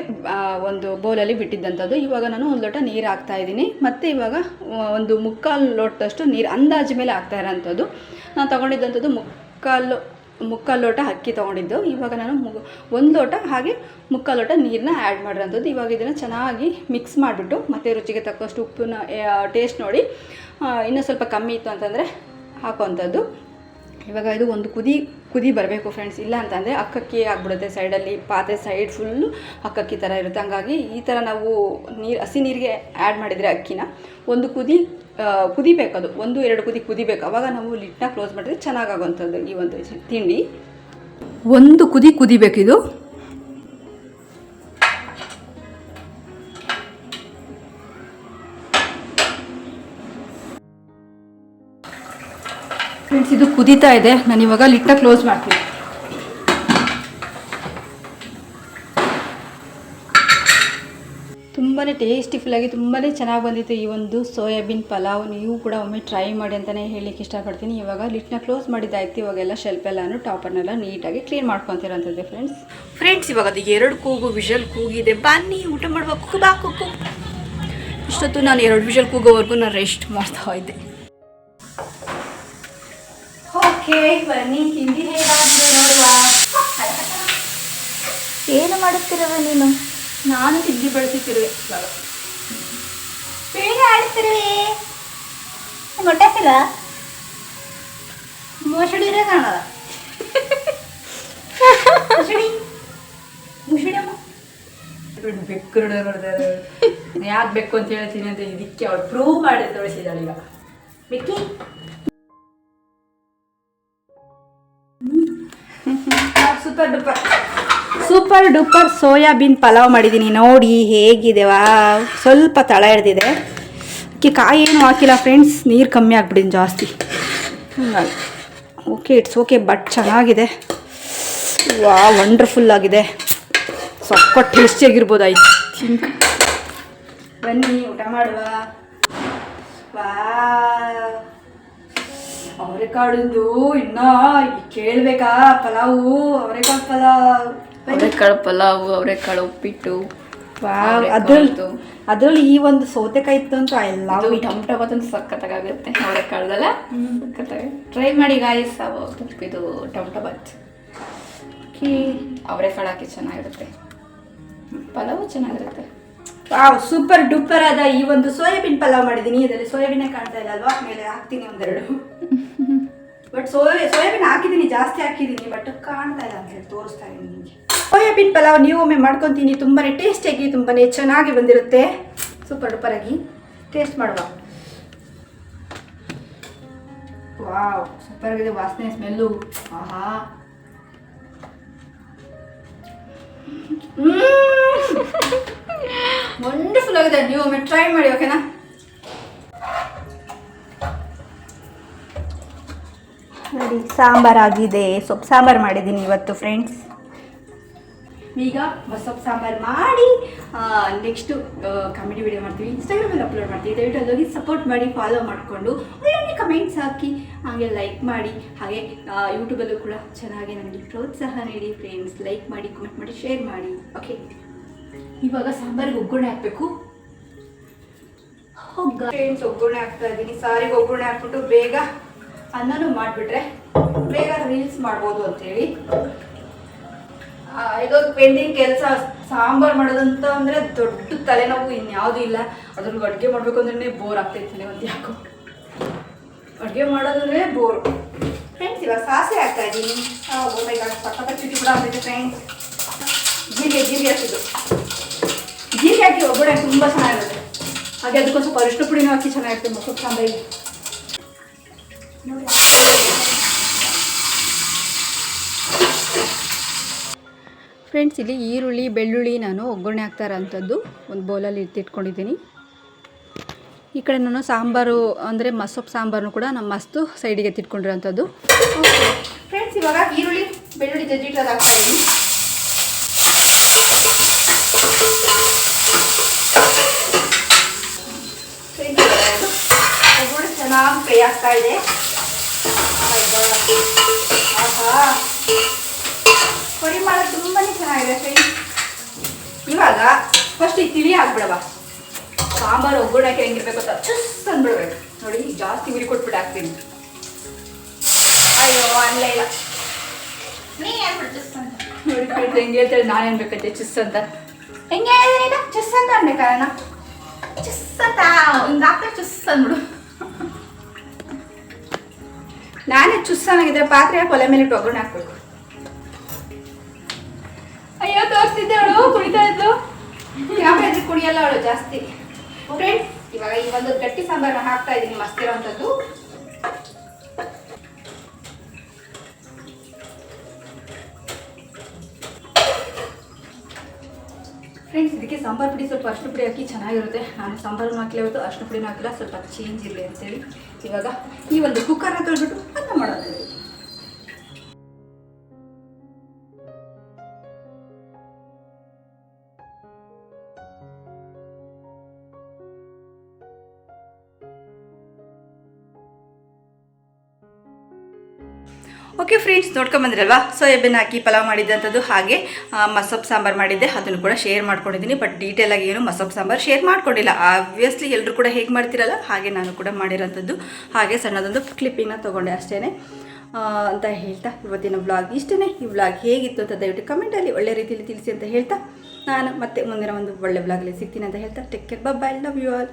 ಒಂದು ಬೌಲಲ್ಲಿ ಬಿಟ್ಟಿದ್ದಂಥದ್ದು. ಇವಾಗ ನಾನು ಒಂದು ಲೋಟ ನೀರು ಹಾಕ್ತಾ ಇದ್ದೀನಿ. ಮತ್ತು ಇವಾಗ ಒಂದು ಮುಕ್ಕಾಲು ಲೋಟದಷ್ಟು ನೀರು ಅಂದಾಜು ಮೇಲೆ ಹಾಕ್ತಾ ಇರೋಂಥದ್ದು. ನಾನು ತೊಗೊಂಡಿದ್ದಂಥದ್ದು ಮುಕ್ಕಾಲು ಮುಕ್ಕಾಲು ಲೋಟ ಅಕ್ಕಿ ತೊಗೊಂಡಿದ್ದು. ಇವಾಗ ನಾನು ಒಂದು ಲೋಟ ಹಾಗೆ ಮುಕ್ಕಾಲು ಲೋಟ ನೀರನ್ನ ಆ್ಯಡ್ ಮಾಡಿರೋಂಥದ್ದು ಇವಾಗ ಇದನ್ನು ಚೆನ್ನಾಗಿ ಮಿಕ್ಸ್ ಮಾಡಿಬಿಟ್ಟು ಮತ್ತೆ ರುಚಿಗೆ ತಕ್ಕಷ್ಟು ಉಪ್ಪನ್ನ ಟೇಸ್ಟ್ ನೋಡಿ ಇನ್ನೂ ಸ್ವಲ್ಪ ಕಮ್ಮಿ ಇತ್ತು ಅಂತಂದರೆ ಹಾಕೋವಂಥದ್ದು ಇವಾಗ ಇದು ಒಂದು ಕುದಿ ಕುದಿ ಬರಬೇಕು ಫ್ರೆಂಡ್ಸ್ ಇಲ್ಲ ಅಂತಂದರೆ ಅಕ್ಕಕ್ಕಿ ಆಗಿಬಿಡುತ್ತೆ ಸೈಡಲ್ಲಿ ಪಾತ್ರೆ ಸೈಡ್ ಫುಲ್ಲು ಅಕ್ಕಕ್ಕಿ ಥರ ಇರುತ್ತೆ. ಹಂಗಾಗಿ ಈ ಥರ ನಾವು ನೀರು, ಹಸಿ ನೀರಿಗೆ ಆ್ಯಡ್ ಮಾಡಿದರೆ ಅಕ್ಕಿನ ಒಂದು ಕುದಿ ಕುದಿಬೇಕು ಕುದಿಬೇಕದು ಒಂದು, ಎರಡು ಕುದಿ ಕುದಿಬೇಕು. ಅವಾಗ ನಾವು ಲಿಟ್ನ ಕ್ಲೋಸ್ ಮಾಡಿದ್ರೆ ಚೆನ್ನಾಗಾಗುವಂಥದ್ದು ಈ ಒಂದು ತಿಂಡಿ. ಒಂದು ಕುದಿ ಕುದಿಬೇಕಿದು ಕುದೀತಾ ಇದೆ. ನಾನು ಇವಾಗ ಲಿಟ್ಟ ಕ್ಲೋಸ್ ಮಾಡ್ತೀನಿ. ತುಂಬಾ ಟೇಸ್ಟಿಫುಲ್ಲಾಗಿ ತುಂಬಾ ಚೆನ್ನಾಗಿ ಬಂದಿತ್ತು ಈ ಒಂದು ಸೋಯಾಬೀನ್ ಪಲಾವ್. ನೀವು ಕೂಡ ಒಮ್ಮೆ ಟ್ರೈ ಮಾಡಿ ಅಂತಲೇ ಹೇಳಲಿಕ್ಕೆ ಇಷ್ಟಪಡ್ತೀನಿ. ಇವಾಗ ಲಿಟ್ನ ಕ್ಲೋಸ್ ಮಾಡಿದ್ದಾಯ್ತು. ಇವಾಗೆಲ್ಲ ಶೆಲ್ಪೆಲ್ಲಾನು ಟಾಪರ್ನೆಲ್ಲ ನೀಟಾಗಿ ಕ್ಲೀನ್ ಮಾಡ್ಕೊತಿರೋಂಥದ್ದು ಫ್ರೆಂಡ್ಸ್ ಫ್ರೆಂಡ್ಸ್ ಇವಾಗ ಅದು ಎರಡು ಕೂಗು ವಿಷಲ್ ಕೂಗಿದೆ ಬನ್ನಿ, ಊಟ ಮಾಡುವ ಕುಕ್ಕು ಬಾ ಕುಕ್ಕು ಇಷ್ಟೊತ್ತು ನಾನು ಎರಡು ವಿಷಲ್ ಕೂಗೋವರೆಗೂ ನಾನು ರೆಸ್ಟ್ ಮಾಡ್ತಾ ಇದ್ದೆ. ಓಕೆ ಬನ್ನಿ ತಿಂಡಿ ಹೇಗಾಗಿದೆ ನೋಡುವ
ಏನು ಮಾಡುತ್ತಿರುವ ನೀನು?
ನಾನು ತಿಂಡಿ ಬಳಸುತ್ತಿರುವೆ.
ಬೇಗ ಆಡ್ತಿರುವೆ ಮೊಟ್ಟೆಸಿಲ್ಲ?
ಮೋಸಡಿ ಇರೋ ಕಾಣದ ಮುಸುಡಿ ಮುಸುಡಮ್ಮ ಬೆಕ್ಕು ನೋಡ್ತಾರೆ ಯಾಕೆ ಬೇಕು ಅಂತ ಹೇಳ್ತೀನಿ ಅಂತ ಇದಕ್ಕೆ ಅವಳು ಪ್ರೂವ್ ಮಾಡಿ ತೋರಿಸಿದಾಳೆ ಈಗ. ಬೆಕ್ಕಿ super duper. Super duper soybean pulao ಮಾಡಿದ್ದೀನಿ. ನೋಡಿ ಹೇಗಿದೆ, ವಾ. ಸ್ವಲ್ಪ ತಳ ಹಿಡ್ದಿದೆ ಅದಕ್ಕೆ ಕಾಯಿ ಏನು ಹಾಕಿಲ್ಲ ಫ್ರೆಂಡ್ಸ್ ನೀರು ಕಮ್ಮಿ ಆಗ್ಬಿಟ್ಟಿದ್ದೀನಿ ಜಾಸ್ತಿ. ಓಕೆ ಇಟ್ಸ್ ಓಕೆ ಬಟ್ ಚೆನ್ನಾಗಿದೆ. ವಾ ವಂಡರ್ಫುಲ್ ಆಗಿದೆ. ಟೇಸ್ಟಿಯಾಗಿರ್ಬೋದು ಐ ಥಿಂಕ್ ಬನ್ನಿ, ಊಟ ಮಾಡುವ. ವಾ. ಅವರೆಕಾಳದ್ದು ಇನ್ನ ಕೇಳ್ಬೇಕಾ ಪಲಾವು? ಅವರೆಕಾಳು ಪಲಾವ್.
ಅವರೆಕಾಳು ಪಲಾವು ಅವರೆಕಾಳು ಉಪ್ಪಿಟ್ಟು
ಅದ್ರಲ್ಲಿ ಅದ್ರಲ್ಲಿ ಈ ಒಂದು ಸೌತೆಕಾಯಿ ಇತ್ತು ಅಂತ
ಅದು ಟೊಮಟೊ ಬಾತಂದು ಸಖತ್ತಾಗುತ್ತೆ ಅವರೆಕಾಳದಲ್ಲ ಸಖತ್ತಾಗಿ. ಟ್ರೈ ಮಾಡಿ ಗಾಯಸ್ ಉಪ್ಪಿದು ಇದು ಟಮಟ ಬಾತ್ ಅವರೆಕಾಳು ಹಾಕಿ ಚೆನ್ನಾಗಿರುತ್ತೆ. ಪಲಾವು ಚೆನ್ನಾಗಿರುತ್ತೆ.
ವಾವ್ ಸೂಪರ್ ಡೂಪರ್ ಆದ ಈ ಒಂದು ಸೋಯಾಬೀನ್ ಪಲಾವ್ ಮಾಡಿದ್ದೀನಿ. ಇದರಲ್ಲಿ ಸೋಯಾಬೀನೇ ಕಾಣ್ತಾ ಇಲ್ಲ ಅಲ್ವಾ? ಮೇಲೆ ಹಾಕ್ತೀನಿ ಒಂದೆರಡು. ಬಟ್ ಸೋಯಾ, ಸೋಯಾಬೀನ್ ಹಾಕಿದ್ದೀನಿ, ಜಾಸ್ತಿ ಹಾಕಿದ್ದೀನಿ ಬಟ್ ಕಾಣ್ತಾ ಇಲ್ಲ ಅಂತ ಹೇಳಿ ತೋರಿಸ್ತಾ ಇದ್ದೀನಿ ನಿಮಗೆ. ಸೋಯಾಬೀನ್ ಪಲಾವ್ ನೀವು ಒಮ್ಮೆ ಮಾಡ್ಕೊತೀನಿ ತುಂಬಾ ಟೇಸ್ಟಿಯಾಗಿ ತುಂಬಾನೇ ಚೆನ್ನಾಗಿ ಬಂದಿರುತ್ತೆ. ಸೂಪರ್ ಡೂಪರ್ ಆಗಿ. ಟೇಸ್ಟ್ ಮಾಡುವ. ವಾವ್ ಸೂಪರ್ ಆಗಿದೆ ವಾಸನೆ ಸ್ಮೆಲ್ಲು ಆಹಾ. ವಂಡರ್ಫುಲ್ ಆಗಿದೆ. ನೀವು ಒಮ್ಮೆ ಟ್ರೈ ಮಾಡಿ ಓಕೆನಾ ನೋಡಿ ಸಾಂಬಾರ್ ಆಗಿದೆ. ಸೊಪ್ಪು ಸಾಂಬಾರು ಮಾಡಿದ್ದೀನಿ ಇವತ್ತು ಫ್ರೆಂಡ್ಸ್ ಈಗ ಸೊಪ್ಪು ಸಾಂಬಾರು ಮಾಡಿ ನೆಕ್ಸ್ಟು ಕಾಮಿಡಿ ವಿಡಿಯೋ ಮಾಡ್ತೀವಿ. ಇನ್ಸ್ಟಾಗ್ರಾಮಲ್ಲಿ ಅಪ್ಲೋಡ್ ಮಾಡ್ತೀವಿ. ದಯವಿಟ್ಟು ಅಲ್ಲೋಗಿ ಸಪೋರ್ಟ್ ಮಾಡಿ ಫಾಲೋ ಮಾಡಿಕೊಂಡು. ಒಳ್ಳೊಳ್ಳೆ ಕಮೆಂಟ್ಸ್ ಹಾಕಿ ಹಾಗೆ ಲೈಕ್ ಮಾಡಿ. ಹಾಗೆ ಯೂಟ್ಯೂಬಲ್ಲೂ ಕೂಡ ಚೆನ್ನಾಗಿ ನನಗೆ ಪ್ರೋತ್ಸಾಹ ನೀಡಿ ಫ್ರೆಂಡ್ಸ್ ಲೈಕ್ ಮಾಡಿ ಕಮೆಂಟ್ ಮಾಡಿ ಶೇರ್ ಮಾಡಿ. ಓಕೆ ಇವಾಗ ಸಾಂಬಾರಿಗೆ ಒಗ್ಗರಣೆ ಹಾಕ್ಬೇಕು. ಫ್ರೆಂಡ್ಸ್ ಒಗ್ಗರಣೆ ಹಾಕ್ತಾ ಇದ್ದೀನಿ. ಸಾರಿಗೆ ಒಗ್ಗರಣೆ ಹಾಕ್ಬಿಟ್ಟು ಬೇಗ ಅನ್ನನೂ ಮಾಡಿಬಿಟ್ರೆ ಬೇಗ ರೀಲ್ಸ್ ಮಾಡ್ಬೋದು ಅಂತೇಳಿ. ಇದೊಂದು ಪೆಂಡಿಂಗ್ ಕೆಲಸ. ಸಾಂಬಾರು ಮಾಡೋದಂತ ಅಂದರೆ ದೊಡ್ಡ ತಲೆನೋವು, ಇನ್ಯಾವುದೂ ಇಲ್ಲ. ಅದ್ರಲ್ಲಿ ಅಡುಗೆ ಮಾಡಬೇಕು ಅಂದ್ರೆ ಬೋರ್ ಆಗ್ತೈತೆ ಒಂದು ಯಾಕೋ. ಅಡುಗೆ ಮಾಡೋದಂದ್ರೆ ಬೋರ್ ಫ್ರೆಂಡ್ಸ್ ಇವಾಗ ಸಾಸಿವೆ ಹಾಕ್ತಾ ಇದ್ದೀನಿ. ಪಕ್ಕ ಚಿಟ್ಟಿ ಕೂಡ ಆಗ್ತೈತೆ ಫ್ರೆಂಡ್ಸ್ ಜೀರಿಗೆ ಜೀರಿಗೆ ಹಾಕಿದ್ದು ಜೀರಿಗೆ ಹಾಕಿ ಒಬ್ಬಡೆ ತುಂಬ ಚೆನ್ನಾಗಿರುತ್ತೆ. ಹಾಗೆ ಅದಕ್ಕೊಂದು ಸ್ವಲ್ಪ ಅರಿಶಿನ ಪುಡಿನೂ ಹಾಕಿ ಚೆನ್ನಾಗಿರುತ್ತೆ ಮೊಸರು ಸಾಂಬಾರಿಗೆ ಫ್ರೆಂಡ್ಸ್ ಇಲ್ಲಿ ಈರುಳ್ಳಿ ಬೆಳ್ಳುಳ್ಳಿ ನಾನು ಒಗ್ಗರಣೆ ಹಾಕ್ತಾ ಇರೋಂಥದ್ದು. ಒಂದು ಬೌಲಲ್ಲಿ ಎತ್ತಿಟ್ಕೊಂಡಿದ್ದೀನಿ ಈ ಕಡೆ ನಾನು ಸಾಂಬಾರು ಅಂದರೆ ಮಸೊಪ್ಪು ಸಾಂಬಾರು ಕೂಡ ನಮ್ಮ ಮಸ್ತು ಸೈಡಿಗೆ ಎತ್ತಿಟ್ಕೊಂಡಿರೋಂಥದ್ದು ಫ್ರೆಂಡ್ಸ್ ಇವಾಗ ಈರುಳ್ಳಿ ಬೆಳ್ಳುಳ್ಳಿ ಜಜ್ಜಿಟ್ಟು ಹಾಕ್ತಾ ಇದ್ದೀನಿ ಒಗ್ಗರಣೆ ಚೆನ್ನಾಗಿ ಫ್ರೈ ಆಗ್ತಾ ಇದೆ. ಆಹಾ ಪರಿಮಳ ತುಂಬಾ ಚೆನ್ನಾಗಿದೆ ಫ್ರೆಂಡ್ಸ್ ಇವಾಗ ಫಸ್ಟ್ ಈ ತಿಳಿ ಹಾಕ್ಬಿಡವ ಸಾಂಬಾರು ಒಗ್ಗರಣೆ ಹೆಂಗಿರ್ಬೇಕು ಅಂತ ಚುಸ್ ಅಂದ್ಬಿಡ್ಬೇಕು ನೋಡಿ ಜಾಸ್ತಿ ಉರಿ ಕೊಟ್ಬಿಟ್ಟು ಹಾಕ್ತೀನಿ ಅಯ್ಯೋ ಅಲ್ಲ ಇಲ್ಲ
ನೀ ಹೇಳ್ಬಿಟ್ಟು
ನೋಡಿ ಫ್ರೆಂಡ್ಸ್ ಹೆಂಗೆ ಹೇಳ್ತಾಳೆ ನಾನು ಹೇಳ್ಬೇಕಂತೆ ಚುಸ್ ಅಂತ ಹೆಂಗೆ ಹೇಳಿದೆ ನೀನು ಚುಸ್ ಅಂತ ಅನ್ಬೇಕಾ
ಚುಸ್ ಅಂತ? ಹಿಂಗೆ ಹಾಕ್ರೆ ಚುಸ್ ಅಂದ್ಬಿಡು.
ನಾನೇ ಚುಸ್ ಚೆನ್ನಾಗಿದ್ರೆ ಪಾತ್ರೆ ಹಾಕಿ ಒಲೆ ಮೇಲೆ ಇಟ್ಟು ಒಗ್ಗರಣೆ ಹಾಕ್ಬೇಕು. ಅಯ್ಯೋ ತೋರಿಸ್ತಿದ್ದೆ ಅವಳು ಕುಡಿತಾ ಇದ್ಲು. ಯಾವ ಎದುರು ಕುಡಿಯಲ್ಲ ಅವಳು ಜಾಸ್ತಿ. ಫ್ರೆಂಡ್ಸ್ ಇವಾಗ ಈ ಒಂದು ಗಟ್ಟಿ ಸಾಂಬಾರ್ ಹಾಕ್ತಾ ಇದ್ದೀನಿ ಮಸ್ತ್ ಫ್ರೆಂಡ್ಸ್ ಇದಕ್ಕೆ ಸಾಂಬಾರು ಪುಡಿ ಸ್ವಲ್ಪ ಅಷ್ಟು ಪುಡಿ ಹಾಕಿ ಚೆನ್ನಾಗಿರುತ್ತೆ. ನಾನು ಸಾಂಬಾರು ಹಾಕಿಲ್ಲ ಇವತ್ತು ಅಷ್ಟು ಪುಡಿನೂ ಹಾಕಿಲ್ಲ. ಸ್ವಲ್ಪ ಚೇಂಜ್ ಇರಲಿ ಅಂತೇಳಿ. ಇವಾಗ ಈ ಒಂದು ಕುಕ್ಕರ್ನ ತೊಳ್ಬಿಟ್ಟು ಅನ್ನ ಮಾಡೋದು ಓಕೆ ಫ್ರೆಂಡ್ಸ್ ನೋಡ್ಕೊಂಬಂದ್ರಲ್ವಾ ಸೋಯಾಬೀನ್ ಹಾಕಿ ಪಲಾವ್ ಮಾಡಿದ್ದಂಥದ್ದು ಹಾಗೆ ಮಸಬ್ ಸಾಂಬಾರು ಮಾಡಿದ್ದೆ. ಅದನ್ನು ಕೂಡ ಶೇರ್ ಮಾಡ್ಕೊಂಡಿದ್ದೀನಿ ಬಟ್ ಡೀಟೇಲಾಗಿ ಏನು ಮಸಬ್ ಸಾಂಬಾರು ಶೇರ್ ಮಾಡ್ಕೊಂಡಿಲ್ಲ. ಆಬ್ವಿಯಸ್ಲಿ ಎಲ್ಲರೂ ಕೂಡ ಹೇಗೆ ಮಾಡ್ತಿರಲ್ಲ, ಹಾಗೆ ನಾನು ಕೂಡ ಮಾಡಿರೋಂಥದ್ದು. ಹಾಗೆ ಸಣ್ಣದೊಂದು ಕ್ಲಿಪ್ಪಿಂಗ್ನ ತೊಗೊಂಡೆ ಅಷ್ಟೇ ಅಂತ ಹೇಳ್ತಾ ಇವತ್ತಿನ ವ್ಲಾಗ್ ಇಷ್ಟೇ ಈ ವ್ಲಾಗ್ ಹೇಗಿತ್ತು ಅಂತ ದಯವಿಟ್ಟು ಕಮೆಂಟಲ್ಲಿ ಒಳ್ಳೆ ರೀತಿಯಲ್ಲಿ ತಿಳಿಸಿ ಅಂತ ಹೇಳ್ತಾ, ನಾನು ಮತ್ತೆ ಮುಂದಿನ ಒಂದು ಒಳ್ಳೆ ವ್ಲಾಗಲ್ಲಿ ಸಿಗ್ತೀನಿ ಅಂತ ಹೇಳ್ತಾ take care bye love you all